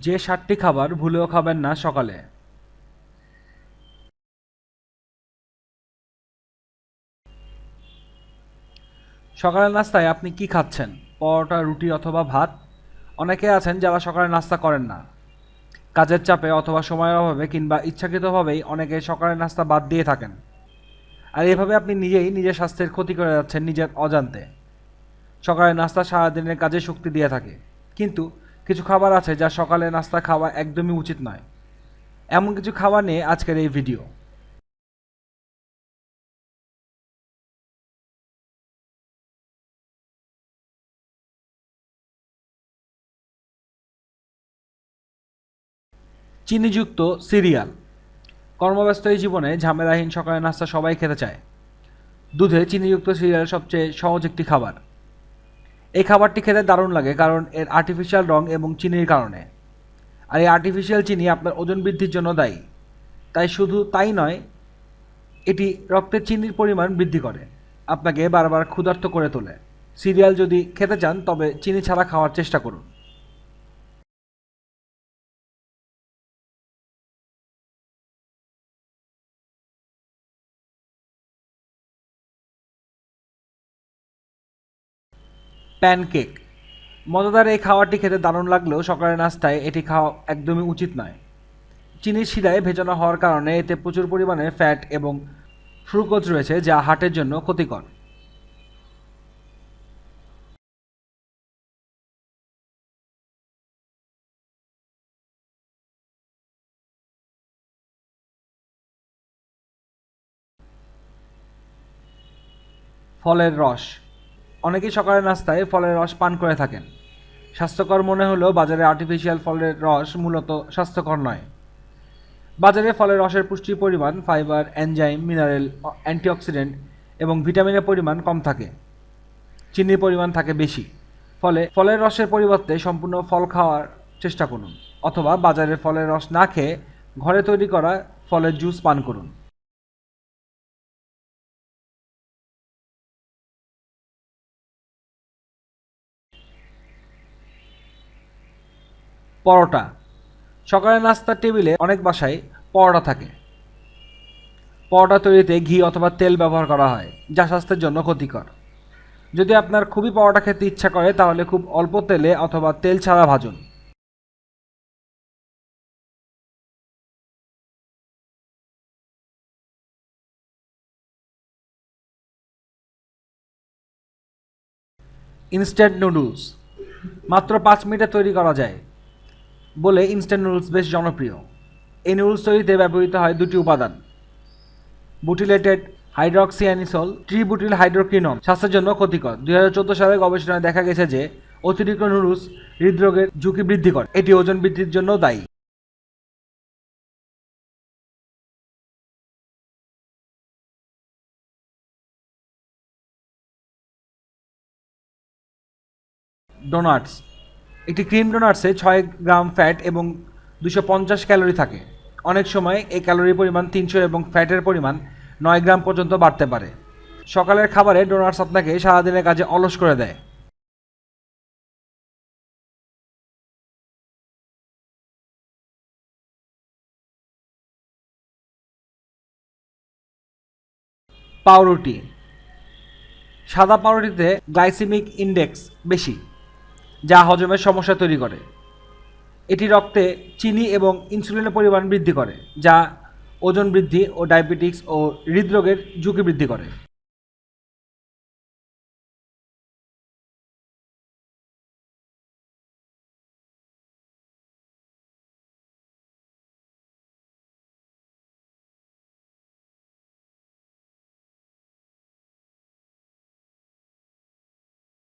যে সাতটি খাবার ভুলেও খাবেন না সকালে। সকালের নাস্তায় আপনি কি খাচ্ছেন? পরোটা, রুটি অথবা ভাত? অনেকে আছেন যারা সকালে নাস্তা করেন না। কাজের চাপে অথবা সময়ের অভাবে কিংবা ইচ্ছাকৃতভাবেই অনেকে সকালের নাস্তা বাদ দিয়ে থাকেন। আর এভাবে আপনি নিজেই নিজের স্বাস্থ্যের ক্ষতি করে যাচ্ছেন নিজের অজান্তে। সকালে নাস্তা সারাদিনের কাজে শক্তি দিয়ে থাকে। কিন্তু কিছু খাবার আছে যা সকালে নাস্তা খাওয়া একদমই উচিত নয়। এমন কিছু খাবার নিয়ে আজকের এই ভিডিও। চিনিযুক্ত সিরিয়াল। কর্মব্যস্ত এই জীবনে ঝামেলাহীন সকালের নাস্তা সবাই খেতে চায়। দুধে চিনিযুক্ত সিরিয়াল সবচেয়ে সহজ একটি খাবার। এই খাবারটি খেতে দারুণ লাগে কারণ এর আর্টিফিশিয়াল রং এবং চিনির কারণে। আর এই আর্টিফিশিয়াল চিনি আপনার ওজন বৃদ্ধির জন্য দায়ী। তাই শুধু তাই নয়, এটি রক্তের চিনির পরিমাণ বৃদ্ধি করে। আপনাকে বারবার ক্ষুধার্ত করে তোলে। সিরিয়াল যদি খেতে চান, তবে চিনি ছাড়া খাওয়ার চেষ্টা করুন। প্যানকেক। মজাদার এই খাবারটি খেতে দারুণ লাগলেও সকালের নাস্তায় এটি খাওয়া একদমই উচিত নয়। চিনির শিরায় ভেজানো হওয়ার কারণে এতে প্রচুর পরিমাণে ফ্যাট এবং ফ্রুকোজ রয়েছে, যা হার্টের জন্য ক্ষতিকর। ফলের রস। অনেকেই সকালের নাস্তায় ফলের রস পান করে থাকেন। স্বাস্থ্যকর মনে হলেও বাজারে আর্টিফিশিয়াল ফলের রস মূলত স্বাস্থ্যকর নয়। বাজারে ফলের রসের পুষ্টির পরিমাণ ফাইবার এনজাইম মিনারেল অ্যান্টিঅক্সিডেন্ট এবং ভিটামিনের পরিমাণ কম থাকে। চিনির পরিমাণ থাকে বেশি। ফলে ফলের রসের পরিবর্তে সম্পূর্ণ ফল খাওয়ার চেষ্টা করুন। অথবা বাজারের ফলের রস না খেয়ে ঘরে তৈরি করা ফলের জুস পান করুন। পরোটা। সকালের নাস্তার টেবিলে অনেক বাসায় পরোটা থাকে। পরোটা তৈরিতে ঘি অথবা তেল ব্যবহার করা হয়, যা স্বাস্থ্যের জন্য ক্ষতিকর। যদি আপনার খুবই পরোটা খেতে ইচ্ছা করে, তাহলে খুব অল্প তেলে অথবা তেল ছাড়া ভাজুন। Instant noodles. মাত্র পাঁচ মিনিটে তৈরি করা যায়। বলে ইনস্ট্যান্ট নুডলস বেশ জনপ্রিয়। এই নুডলস তৈরিতে ব্যবহৃত হয় দুটি উপাদান। বুটিলেটেড হাইড্রক্সিয়ানিসল ট্রিবুটিল হাইড্রোকিনন স্বাস্থ্যের জন্য ক্ষতিকর। দুই সালের গবেষণায় দেখা গেছে যে অতিরিক্ত নুডলস হৃদরোগের ঝুঁকি বৃদ্ধি করে। এটি ওজন বৃদ্ধির জন্য দায়ী। ডোনাটস একটি ক্রিম ডোনাটসে ছয় গ্রাম ফ্যাট এবং দুশো পঞ্চাশ ক্যালোরি থাকে। অনেক সময় এই ক্যালোরির পরিমাণ তিনশো এবং ফ্যাটের পরিমাণ নয় গ্রাম পর্যন্ত বাড়তে পারে। সকালের খাবারে ডোনাটস আপনাকে সারাদিনের কাজে অলস করে দেয়। পাউরুটি। সাদা পাউরুটিতে গ্লাইসেমিক ইন্ডেক্স বেশি। যা হজমের সমস্যা তৈরি করে। এটি রক্তে চিনি এবং ইনসুলিনের পরিমাণ বৃদ্ধি করে, যা ওজন বৃদ্ধি ও ডায়াবেটিক্স ও হৃদরোগের ঝুঁকি বৃদ্ধি করে।